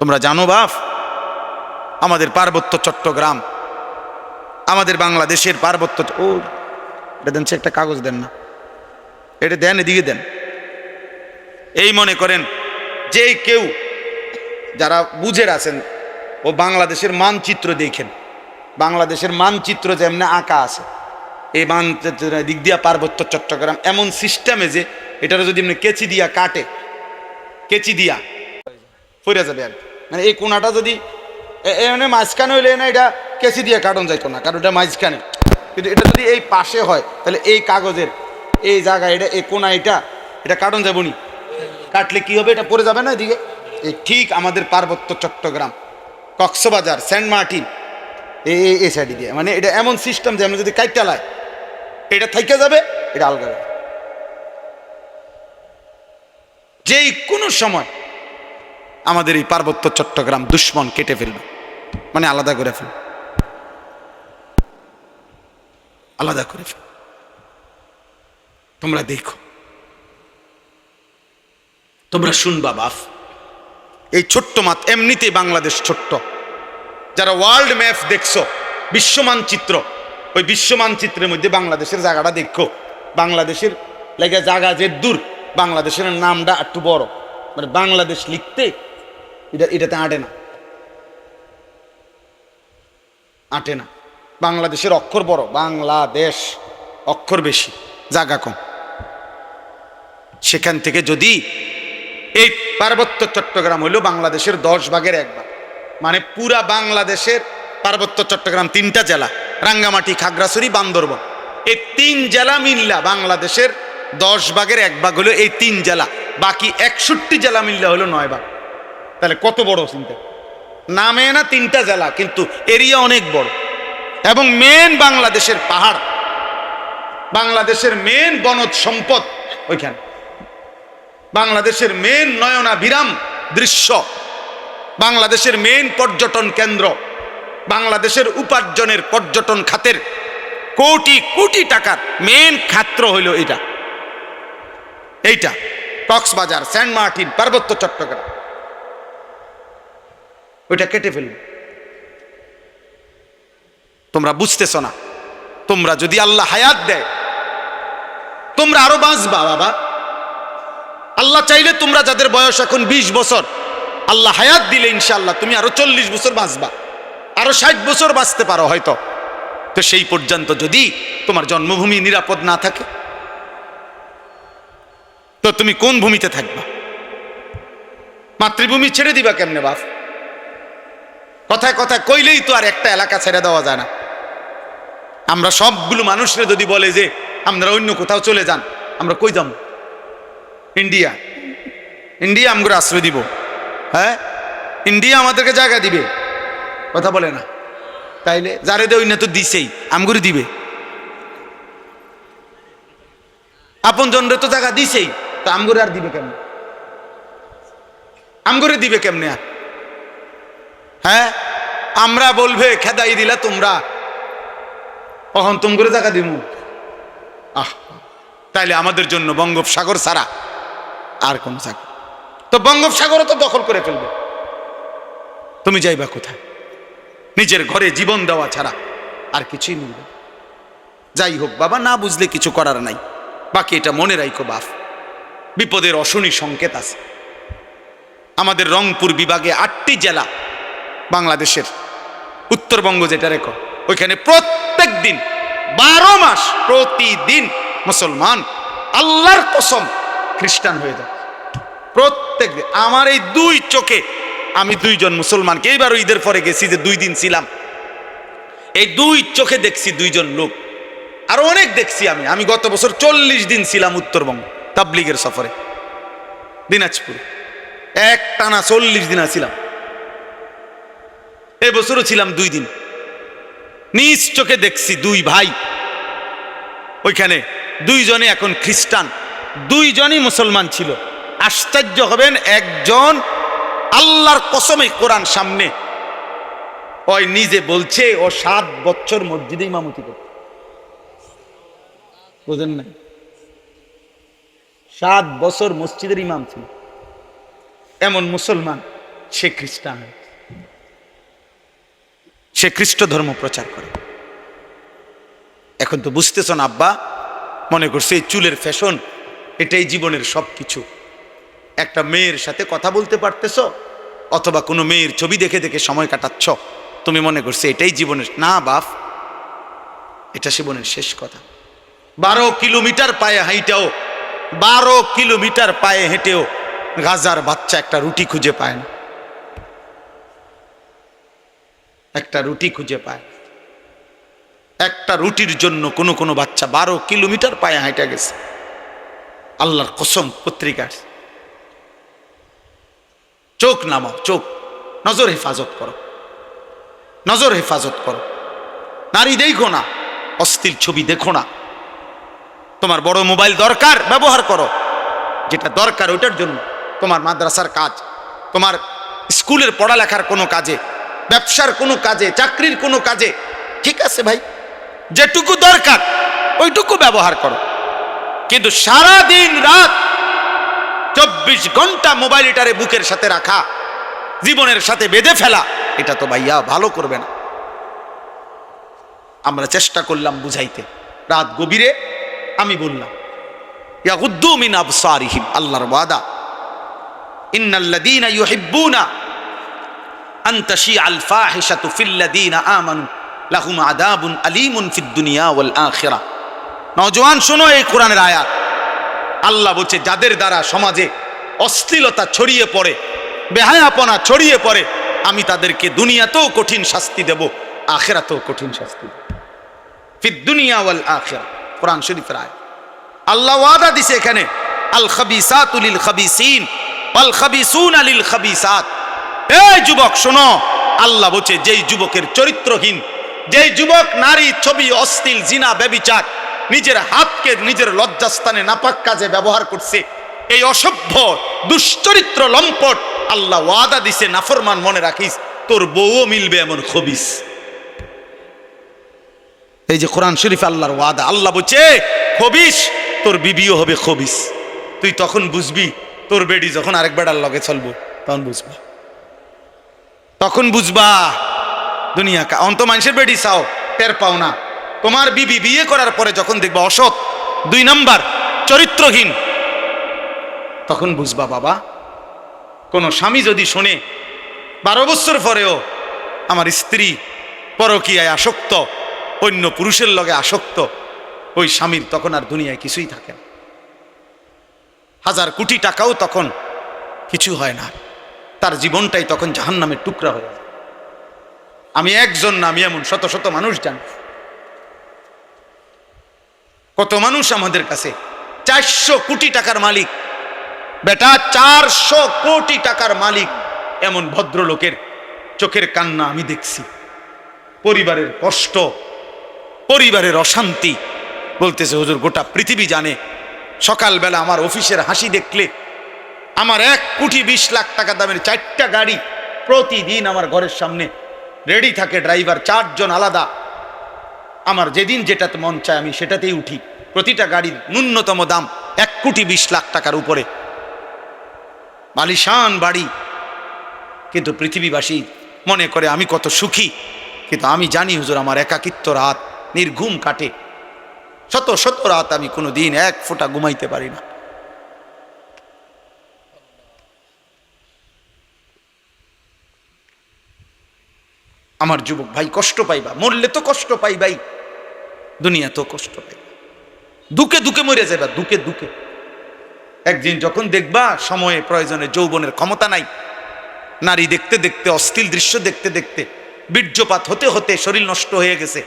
তোমরা জানো বাপ? আমাদের পার্বত্য চট্টগ্রাম, আমাদের বাংলাদেশের পার্বত্য ও, এটা দেন, সে একটা কাগজ দেন না। এটা দেন, এদিকে দেন। এই মনে করেন, যে কেউ যারা বুঝের আছেন, ও বাংলাদেশের মানচিত্র দেখেন। বাংলাদেশের মানচিত্র যেমনি আঁকা আছে, এই মানচিত্রের দিক দিয়া পার্বত্য চট্টগ্রাম এমন সিস্টেমে যে এটার যদি এমনি কেচি দিয়া কাটে, কেচি দিয়া ফিরে যাবে আর। মানে এই কোনাটা যদি মানে মাঝখানে হইলে না এটা কেচি দিয়ে কাটন যাইতো না, কারণ এটা মাঝখানে। কিন্তু এটা যদি এই পাশে হয়, তাহলে এই কাগজের এই জায়গা এটা, এই কোনা এটা এটা কাটন যাব নি। কাটলে কি হবে? এটা পড়ে যাবে না এদিকে? এই ঠিক আমাদের পার্বত্য চট্টগ্রাম, কক্সবাজার, সেন্ট মার্টিন এই এই- এই সাইডে দিয়ে। মানে এটা এমন সিস্টেম যে আমরা যদি কাইটা লাই, এটা থাইকে যাবে, এটা আলগা যাবে। যেই কোনো সময় আমাদের এই পার্বত্য চট্টগ্রাম দুশ্মন কেটে ফেলবে। মানে আলাদা করে ফেলবে আলাদা করে ফেলবে তোমরা দেখো। তোমরা শুনবা বাফ। এই ছোট্ট মাত এমনিতেই বাংলাদেশ ছোট্ট। যারা ওয়ার্ল্ড ম্যাপ দেখছ বিশ্ব মানচিত্র ওই বিশ্ব মানচিত্রের মধ্যে বাংলাদেশের জায়গাটা দেখো। বাংলাদেশের লেগে জায়গা যে দূর, বাংলাদেশের নামটা একটু বড়। মানে বাংলাদেশ লিখতে এটা, এটাতে আঁটে না। আঁটে না। বাংলাদেশের অক্ষর বড়, বাংলাদেশ। অক্ষর বেশি, জায়গা কম। সেখান থেকে যদি এই পার্বত্য চট্টগ্রাম হলো বাংলাদেশের দশ ভাগের এক ভাগ। মানে পুরা বাংলাদেশের পার্বত্য চট্টগ্রাম তিনটা জেলা, রাঙ্গামাটি, খাগড়াছড়ি, বান্দরবন। এই তিন জেলা মিল্লা বাংলাদেশের দশ ভাগের এক ভাগ হলো এই তিন জেলা। বাকি একষট্টি জেলা মিল্লা হলো নয় ভাগ। তাহলে কত বড় চিন্তা? নামে না তিনটা জেলা, কিন্তু এরিয়া অনেক বড়। এবং মেন বাংলাদেশের পাহাড়, বাংলাদেশের মেন বনজ সম্পদ ওইখানে। বাংলাদেশের মেন নয়না বিরাম দৃশ্য, বাংলাদেশের মেন পর্যটন কেন্দ্র, বাংলাদেশের উপার্জনের পর্যটন খাতের কোটি কোটি টাকার মেন খাত্র হইল এটা এইটা, কক্সবাজার, সেন্ট মার্টিন, পার্বত্য চট্টগ্রাম। ওইটা কেটে ফেলবে। তোমরা বুঝতেছ না। তোমরা যদি আল্লাহ হায়াত দেয়, তোমরা আরও বাঁচবা বাবা। আল্লাহ চাইলে তোমরা যাদের বয়স এখন ২০ বছর, আল্লাহ হায়াত দিলে ইনশাল্লাহ তুমি আরও চল্লিশ বছর বাঁচবা। আরও ষাট বছর বাঁচতে পারো হয়তো। তো সেই পর্যন্ত যদি তোমার জন্মভূমি নিরাপদ না থাকে, তো তুমি কোন ভূমিতে থাকবা? মাতৃভূমি ছেড়ে দিবা কেমনে বাপ? কথায় কথায় কইলেই তো আর একটা এলাকা ছেড়ে দেওয়া যায় না। আমরা সবগুলো মানুষরে যদি বলে যে আমরা অন্য কোথাও চলে যান, আমরা কই যাব? ইন্ডিয়া। ইন্ডিয়া আমগুলো আশ্রয় দিব। হ্যাঁ? ইন্ডিয়া আমাদেরকে জায়গা দিবে। কথা বলে না। তাইলে যারে দেয় অন্য তো দিছেই, আমগুরি দিবে। আপন জনরে তো জায়গা দিছেই, তো আমগুরি আর দিবে কেমনে? আমগুরি দিবে কেমনে আর? হ্যাঁ? আমরা বলবে, খেদাই দিলা তোমরা। কখন তুম করে জায়গা দিব আহ, তাইলে আমাদের জন্য বঙ্গোপসাগর ছাড়া আর কোন সাগর তো বঙ্গোপসাগরও তো দখল করে ফেলবে। তুমি যাইবা কোথায়? নিজের ঘরে জীবন দেওয়া ছাড়া আর কিছুই মিলবে যাই হোক, বাবা, না বুঝলে কিছু করার নাই। বাকি এটা মনে রাখো বাপ। বিপদের অশনি সংকেত আছে। আমাদের রংপুর বিভাগে আটটি জেলা বাংলাদেশের। উত্তরবঙ্গ যেটা রেখো, ওইখানে প্রত্যেক দিন বারো মাস প্রতিদিন মুসলমান আল্লাহর কসম খ্রিস্টান হয়ে যায়। প্রত্যেক দিন। আমার এই দুই চোখে আমি দুইজন মুসলমানকে, এইবার ঈদের পরে গেছি যে দুই দিন ছিলাম। এই দুই চোখে দেখছি দুইজন লোক। আরও অনেক দেখছি আমি। আমি গত বছর চল্লিশ দিন ছিলাম উত্তরবঙ্গ, তাবলিগের সফরে। দিনাজপুর। এক টানা চল্লিশ দিন ছিলাম এবছরও ছিলাম দুই দিন। নিজ চোখে দেখছি দুই ভাই। ওইখানে দুইজনে এখন খ্রিস্টান। দুইজনই মুসলমান ছিল। আশ্চর্য হবেন, একজন আল্লাহর কসমে কোরআন সামনে। ওই নিজে বলছে, ও সাত বছর মসজিদে ইমামতি করত। বুঝেন না? সাত বছর মসজিদের ইমাম ছিল। এমন মুসলমান, সে খ্রিস্টান। সে খ্রিস্ট ধর্ম প্রচার করে। এখন তো বুঝতেছ না, আব্বা, মনে করছে এই চুলের ফ্যাশন, এটাই জীবনের সব কিছু একটা মেয়ের সাথে কথা বলতে পারতেছ, অথবা কোনো মেয়ের ছবি দেখে দেখে সময় কাটাচ্ছ, তুমি মনে করছে এটাই জীবনের না, বাপ, এটা জীবনের শেষ কথা। বারো কিলোমিটার পায়ে হাইটাও, বারো কিলোমিটার পায়ে হেঁটেও গাজার বাচ্চা একটা রুটি খুঁজে পায় না। একটা রুটি খুঁজে পায়। একটা রুটির জন্য কোনো কোনো বাচ্চা বারো কিলোমিটার পায়ে হাঁটা গেছে। আল্লাহর কসম পত্রিকার। চোখ নামাও, চোখ। নজর হেফাজত করো। নজর হেফাজত করো। নারী দেখো না, অস্থির ছবি দেখো না। তোমার বড় মোবাইল দরকার, ব্যবহার করো। যেটা দরকার ওইটার জন্য তোমার মাদ্রাসার কাজ, তোমার স্কুলের পড়ালেখার কোনো কাজে ব্যবসার কোনো কাজে, চাকরির কোনো কাজে। ঠিক আছে ভাই। যেটুকু দরকার, ওইটুকু ব্যবহার করো। কিন্তু সারা দিন রাত চব্বিশ ঘণ্টা মোবাইলটারে বুকের সাথে রাখা, জীবনের সাথে বেঁধে ফেলা, এটা তো ভাইয়া ভালো করবে না। আমরা চেষ্টা করলাম বুঝাইতে। রাত গভীরে আমি বললাম, ইয়াগুদ্দু মিন আবসারিহিম, আল্লাহর ওয়াদা। ইন্নাল্লাযীনা ইউহিব্বুনা আন তাশিআল ফাহিশাতু ফিল্লাযীনা আমানু, লাহুম আযাবুন আলীমুন ফিদ দুনিয়া ওয়াল আখিরাহ নওজোয়ান, শোনো এই কোরআনের আয়াত। আল্লাহ বলছে, যাদের দ্বারা সমাজে অশ্লীলতা ছড়িয়ে পড়ে, বেহায়াপনা ছড়িয়ে পড়ে, আমি তাদেরকে দুনিয়াতেও কঠিন শাস্তি দেব, আখেরাতেও কঠিন শাস্তি দেব। ফিদ দুনিয়া ওয়াল আখিরা, কোরআন শরীফের আয়াত। আল্লাহ ওয়াদা দিছে এখানে, আল খাবিসাতু লিল খাবিসিন, ওয়াল খাবিসুন লিল খাবিসাত। এই যুবক, শোনো। আল্লাহ বলছে, যেই যুবকের চরিত্রহীন, যেই যুবক নারী, ছবি, অশ্লীল, জিনা, ব্যবিচার, নিজের হাতকে নিজের লজ্জাস্থানে নাপাক কাজে ব্যবহার করছে, এই অসভ্য, দুশ্চরিত্র লম্পট, আল্লাহ ওয়াদা দিছে, নাফরমান মনে রাখিস, তোর বউও মিলবে এমন খবিস। এই যে কোরআন শরীফ আল্লাহর ওয়াদা, আল্লাহ বলছে, খবিস, তোর বিবিও হবে খবিস। তুই তখন বুঝবি, তোর বেডি যখন আরেক বেড়ার লগে চলবো, তখন বুঝবা। তখন বুঝবা, দুনিয়া কা অন্ত মানুষের বেডি চাও, টের পাও না। তোমার বিবি বিয়ে করার পরে যখন দেখবা অসৎ, দুই নাম্বার, চরিত্রহীন, তখন বুঝবা, বাবা, কোন স্বামী যদি শোনে, বারো বছর পরেও আমার স্ত্রী পরকীয়ায় আসক্ত, অন্য পুরুষের লগে আসক্ত, ওই স্বামীর তখন আর দুনিয়ায় কিছুই থাকে না। হাজার কোটি টাকাও তখন কিছু হয় না। তার জীবনটাই তখন জাহান্নামের টুকরা হয়ে যায়। আমি একজন না, আমি এমন শত শত মানুষ জানি। কত মানুষ আমাদের কাছে? চারশো কোটি টাকার মালিক। বেটা, চারশো কোটি টাকার মালিক এমন ভদ্রলোকের চোখের কান্না আমি দেখছি। পরিবারের কষ্ট, পরিবারের অশান্তি। বলতেছে, হুজুর, গোটা পৃথিবী জানে। সকালবেলা আমার অফিসের হাসি দেখলে আমার এক কোটি বিশ লাখ টাকা দামের চারটা গাড়ি প্রতিদিন আমার ঘরের সামনে রেডি থাকে ড্রাইভার চারজন আলাদা। আমার যেদিন যেটাতে মন চায় আমি সেটাতেই উঠি। প্রতিটা গাড়ির ন্যূনতম দাম এক কোটি বিশ লাখ টাকার উপরে। বালিশান বাড়ি। কিন্তু পৃথিবীবাসী মনে করে আমি কত সুখী। কিন্তু আমি জানি হুজুর, আমার একাকিত্ব রাত, নির্ঘুম কাটে। শত শত রাত আমি কোনো দিন এক ফোঁটা ঘুমাইতে পারি না। আমার যুবক ভাই কষ্ট পাইবা, মরলে তো কষ্ট পাই ভাই দুনিয়া তো কষ্ট পাই দুকে দুকে মরে যাবা দুকে দুকে। একদিন যখন দেখবা সময়ে, প্রয়োজনে যৌবনের ক্ষমতা নাই, নারী দেখতে দেখতে অস্থিল দৃশ্য দেখতে দেখতে, বীর্যপাত হতে হতে শরীর নষ্ট হয়ে গেছে,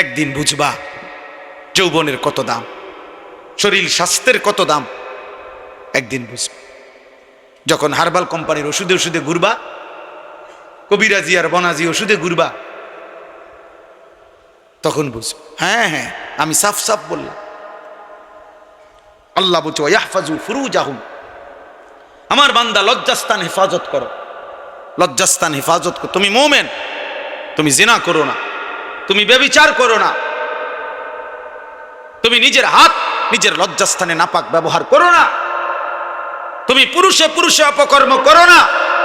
একদিন বুঝবা যৌবনের কত দাম, শরীর স্বাস্থ্যের কত দাম, একদিন বুঝবা। যখন হার্বাল কোম্পানির ওষুধে ওষুধে ঘুরবা কবিরাজি আর বনাজি ওষুধে ঘুরবা। তখন বুঝবা। হ্যাঁ হ্যাঁ আমি সাফ সাফ বললাম। আল্লাহ বলছে ইয়াহফাজু ফুরুজাহুম। আমার বান্দা লজ্জাস্থান হেফাজত করো। লজ্জাস্থান হেফাজত করো। তুমি মোমেন, তুমি জিনা করো না। তুমি বেবিচার করো না। তুমি নিজের হাত, নিজের লজ্জাস্থানে নাপাক ব্যবহার করো না। তুমি পুরুষে পুরুষে অপকর্ম করো না।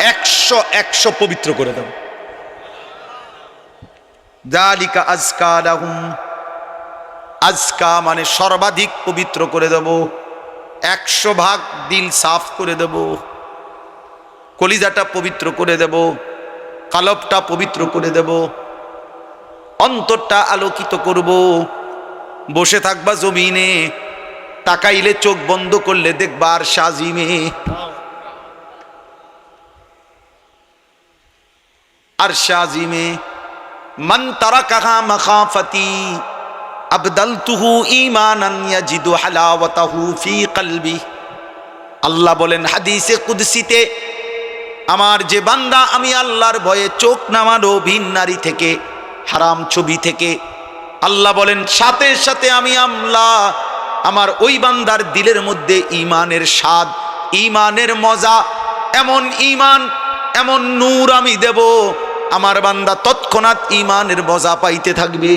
একশো একশো পবিত্র করে দেব। দালিকা আজকা লাহুম। আজকা মানে সর্বাধিক পবিত্র করে দেব। একশো ভাগ দিল সাফ করে দেব। কলিজাটা পবিত্র করে দেব। কালবটা পবিত্র করে দেব। অন্তরটা আলোকিত করব। বসে থাকবা জমিনে। তাকাইলে চোখ বন্ধ করলে দেখবার সাজিমে। আর সাজিমে মন তারা কাহা মখাফতি আবদালতুহু ঈমানান ইয়াজিদু হালাওয়াতাহু ফি কলবি। আল্লাহ বলেন, হাদিসে কুদসিতে, আমার যে বান্দা, আমি আল্লাহর ভয়ে চোখ নামানো ভিন নারী থেকে, হারাম ছবি থেকে, আল্লাহ বলেন, সাথে সাথে আমি আমলা, আমার ওই বান্দার দিলের মধ্যে ইমানের স্বাদ ইমানের মজা, এমন ইমান এমন নূর আমি দেব আমার বান্দা তৎক্ষণাৎ ইমানের মজা পাইতে থাকবে।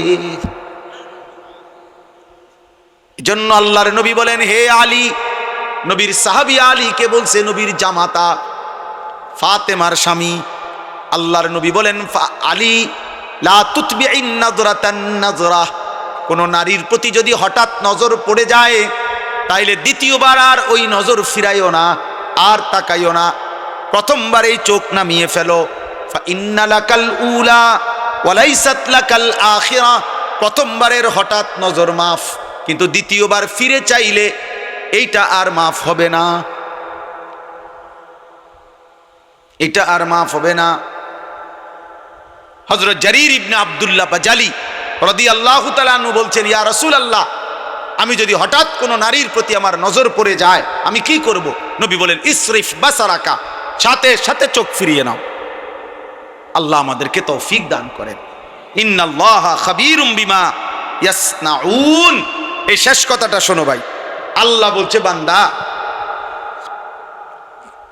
জন্য আল্লাহর নবী বলেন, হে আলী, নবীর সাহাবি আলীকে বলছে নবীর জামাতা? ফাতেমার স্বামী। আল্লাহর নবী বলেন আলী, লা তুতবিইন নাজরাতান নাজরা কোন নারীর প্রতি যদি হঠাৎ নজর পড়ে যায়, তাইলে দ্বিতীয়বার আর ওই নজর ফিরাইও না, আর তাকাইও না। প্রথমবার এই চোখ নামিয়ে ফেলো। প্রথমবারের হঠাৎ নজর মাফ, কিন্তু দ্বিতীয়বার ফিরে চাইলে এইটা আর মাফ হবে না। এটা আর মাফ হবে না। হজরত জারির ইবনে আবদুল্লাহ বা জালি রদি আল্লাহ তালু বলছেন, ইয়া রসুল আল্লাহ আমি যদি হঠাৎ কোনো নারীর প্রতি আমার নজর পড়ে যায়, আমি কি করব? নবী বলেন, ইসরিফ বাসারাকা, সাথে সাথে চোখ ফিরিয়ে নাও। আল্লাহ আমাদেরকে তৌফিক দান করেন। ইন্নাল্লাহ খাবীরুম এই শেষ কথাটা শোনো ভাই। আল্লাহ বলছে, বান্দা,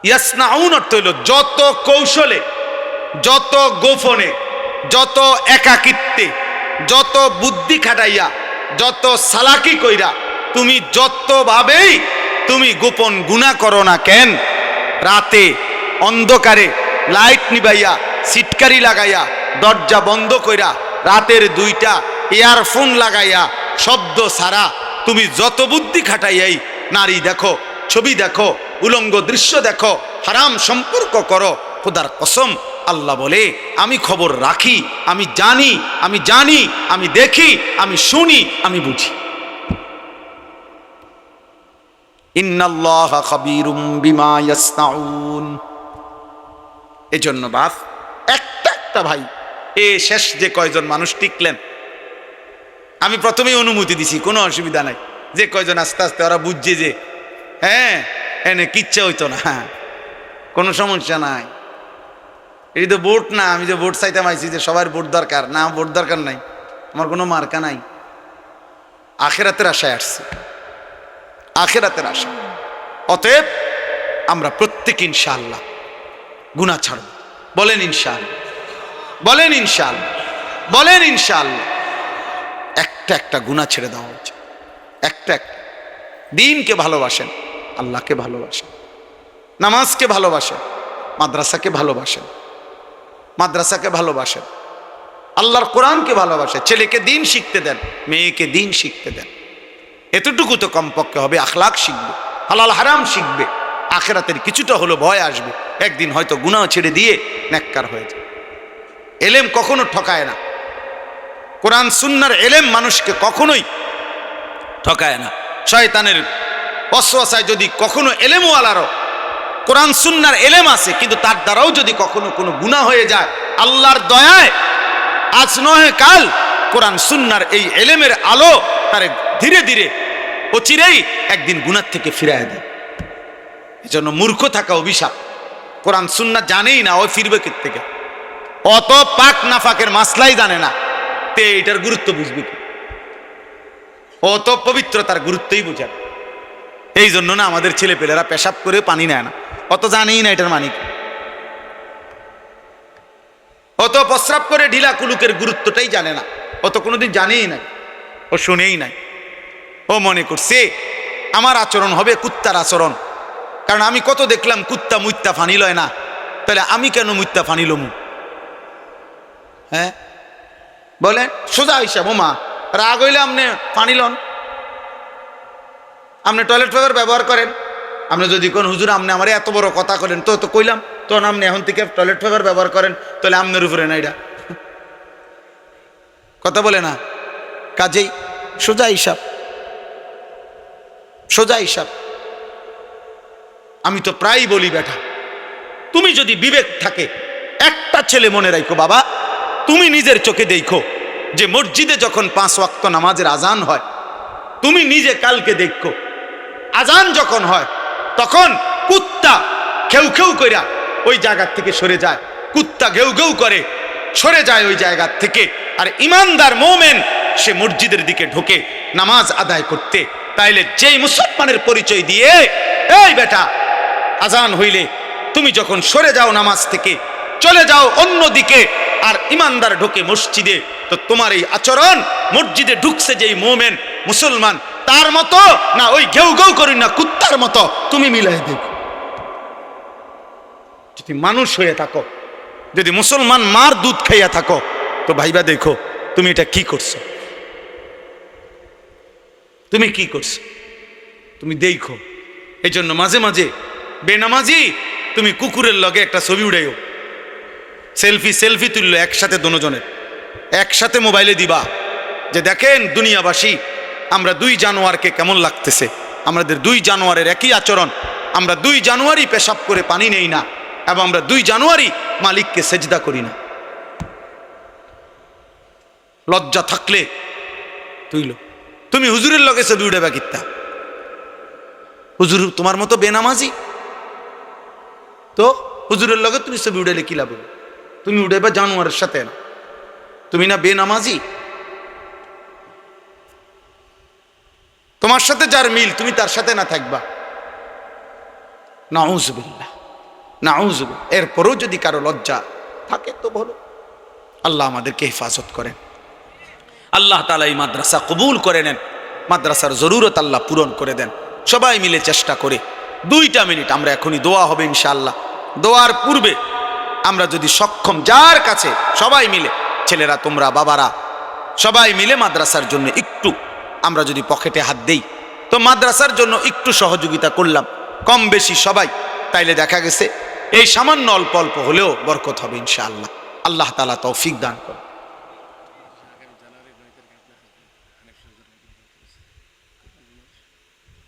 ইয়াসনাউন অর্থ হইল যত কৌশলে, যত গোপনে, যত একাকিত্বে, যত বুদ্ধি খাটাইয়া, যত সালাকি কইরা তুমি যতভাবেই তুমি গোপন গুণা করো না কেন, রাতে অন্ধকারে লাইট নিবাইয়া সিটকারি লাগাইয়া, দরজা বন্ধ কইরা, রাতের দুইটা ইয়ারফোন লাগাইয়া, শব্দ ছাড়া তুমি যত বুদ্ধি খাটাইয়াই নারী দেখো, ছবি দেখো, উলঙ্গ দৃশ্য দেখো, হারাম সম্পর্ক করো, খোদার কসম, আল্লাহ বলে, আমি খবর রাখি, আমি জানি আমি জানি, আমি দেখি, আমি শুনি, আমি বুঝি। ইন্নাল্লাহ এজন্য বাপ একটা ভাই, এ শেষ যে কয়জন মানুষ টিকলেন। আমি প্রথমেই অনুমতি দিছি, কোনো অসুবিধা নাই। যে কয়জন আস্তে আস্তে ওরা বুঝছে যে হ্যাঁ এনে কিচ্ছা হইতো না। কোনো সমস্যা নাই। এই তো ভোট না, আমি যে ভোট চাইতে আইছি যে সবার ভোট দরকার। না, ভোট দরকার নাই। আমার কোনো মার্কা নাই। আখেরাতের আশায় আসছি। আখেরাতের আশা। অতএব আমরা প্রত্যেক ইনশাআল্লাহ গুণা ছাড়ব। বলেন ইনশাআল্লাহ। বলেন ইনশাআল্লাহ বলেন ইনশাআল্লাহ। একটা একটা গুণা ছেড়ে দেওয়া উচিত একটা একটা। দিনকে ভালোবাসেন, আল্লাহকে ভালোবাসেন, নামাজকে ভালোবাসেন, মাদ্রাসাকে ভালোবাসেন মাদ্রাসাকে ভালোবাসেন, আল্লাহর কোরআনকে ভালোবাসে ছেলেকে দিন শিখতে দেন, মেয়েকে দিন শিখতে দেন। এতটুকু তো কমপক্ষে হবে আখলাক শিখবে, হালাল হারাম শিখবে, আখেরাতের কিছুটা হলো ভয় আসবে, একদিন হয়তো গুনাহ ছেড়ে দিয়ে নেককার হয়ে যায় এলেম কখনো ঠকায় না। কোরআন, সুন্নার এলেম মানুষকে কখনোই ঠকায় না। শয়তানের অশ্বাসায় যদি কখনো এলেমওয়ালারও কোরআন, সুন্নার এলেম আছে, কিন্তু তার দ্বারাও যদি কখনো কোনো গুণা হয়ে যায়, আল্লাহর দয়ায় আজ নয় কাল কোরআন, সুন্নার এই এলেমের আলো তার ধীরে ধীরে অচিরেই একদিন গুনার থেকে ফিরায় দেয়। এজন্য মূর্খ থাকা অভিশাপ। কোরআন সুন্না জানেই না, ও ফিরবে থেকে অত পাক নাফাকের মাসলাই জানে না। তে এটার গুরুত্ব বুঝবে অত পবিত্রতার গুরুত্বই বুঝে না। এই জন্য না আমাদের ছেলেপেলেরা পেশাব করে পানি নেয় না। অত জানেই না এটার মানিক। অত প্রস্রাব করে ঢিলা কুলুকের গুরুত্বটাই জানে না। অত কোনোদিন জানেই নাই, ও শুনেই নাই। ও মনে করছে, আমার আচরণ হবে কুত্তার আচরণ। কারণ আমি কত দেখলাম কুত্তা মুত্তা ফানি লয় না। তাহলে আমি কেন মুত্তা ফানি লমু? হ্যাঁ? বলেন, সোজা হিসাব ও মা রাগ হইলে আপনি পানি লন। আপনি টয়লেট পেপার ব্যবহার করেন। আপনি যদি কোন হুজুর, আপনি আমার এত বড় কথা করেন তো তো কইলাম, তখন আপনি এখন থেকে টয়লেট পেপার ব্যবহার করেন, তাহলে আপনার উপরে না এটা। কথা বলে না? কাজেই, সোজা হিসাব। সোজা হিসাব। আমি তো প্রায়ই বলি, বেটা, তুমি যদি বিবেক থাকে, একটা ছেলে মনে রাখো, বাবা। তুমি নিজের চোখে দেখো যে মসজিদে যখন পাঁচ ওয়াক্ত নামাজের আজান হয়, তুমি নিজে কালকে দেখো। আজান যখন হয়, তখন কুত্তা খেউ খেউ কইরা ওই জায়গার থেকে সরে যায়। কুত্তা ঘেউ ঘেউ করে সরে যায় ওই জায়গার থেকে। আর ইমানদার মোমেন, সে মসজিদের দিকে ঢোকে নামাজ আদায় করতে। তাইলে যেই মুসলমানের পরিচয় দিয়ে, এই বেটা, আজান হইলে তুমি যখন সরে যাও নামাজ থেকে, চলে যাও অন্য দিকে আর ইমানদার ঢোকে মসজিদে, তো তোমার এই আচরণ মসজিদে ঢুকছে যেই মোমেন মুসলমান, তার মতো না ওই ঘেউ ঘেউ করি না, কুত্তার মতো, তুমি মিলাই দেখো যদি মানুষ হয়ে থাকো, যদি মুসলমান মার দুধ খাইয়া থাকো, তো ভাইবা দেখো, তুমি এটা কি করছ? তুমি কি করছ? তুমি দেখো। এই জন্য মাঝে মাঝে, বেনামাজি, তুমি কুকুরের লগে একটা ছবি উড়াইও। সেলফি সেলফি তুললো একসাথে দনোজনের একসাথে মোবাইলে দিবা যে দেখেন দুনিয়াবাসী, আমরা দুই জানোয়ারকে কেমন লাগতেছে। আমাদের দুই জানোয়ারের একই আচরণ। আমরা দুই জানুয়ারি পেশাব করে পানি নেই না এবং আমরা দুই জানুয়ারি মালিককে সেজদা করি না। লজ্জা থাকলে তুইল। তুমি হুজুরের লগে ছবি উঠে কিত্তা? হুজুর তোমার মতো বেনামাজি? তো হুজুরের লগে তুমি ছবি উঠাইলে কি লাভ? তুমি উঠাইবা জানোয়ারের সাথে। না তুমি না বেনামাজি? তোমার সাথে যার মিল, তুমি তার সাথে না থাকবা। নাউজবিল্লাহ, নাউজব, এরপরেও যদি কারও লজ্জা থাকে তো বলো। আল্লাহ আমাদেরকে হেফাজত করেন। আল্লাহ তালা এই মাদ্রাসা কবুল করে নেন। মাদ্রাসার জরুরত আল্লাহ পূরণ করে দেন। সবাই মিলে চেষ্টা করে। দুইটা মিনিট, আমরা এখনই দোয়া হবে ইনশাআল্লাহ। দোয়ার পূর্বে আমরা যদি সক্ষম, যার কাছে, সবাই মিলে, ছেলেরা, তোমরা, বাবারা, সবাই মিলে মাদ্রাসার জন্য একটু, আমরা যদি পকেটে হাত দেই, তো মাদ্রাসার জন্য একটু সহযোগিতা করলাম, কম বেশি সবাই, তাইলে দেখা গেছে, এই সামান্য অল্প অল্প হলেও বরকত হবে, ইনশাআল্লাহ। আল্লাহ তালা তৌফিক দান করে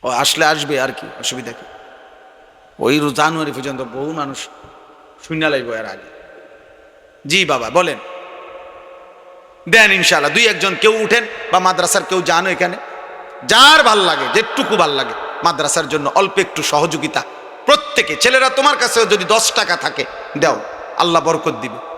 ও, আসলে আসবে আর কি, অসুবিধা কি? ওই জানুয়ারি পর্যন্ত বহু মানুষ শূন্য লাইব এর আগে। জি বাবা, বলেন। দেন ইনশাল্লাহ দুই একজন কেউ উঠেন বা মাদ্রাসার কেউ যান এখানে। যার ভালো লাগে, যেটুকু ভালো লাগে, মাদ্রাসার জন্য অল্প একটু সহযোগিতা। প্রত্যেকে, ছেলেরা তোমার কাছেও যদি দশ টাকা থাকে, দেও। আল্লাহ বরকত দিবে।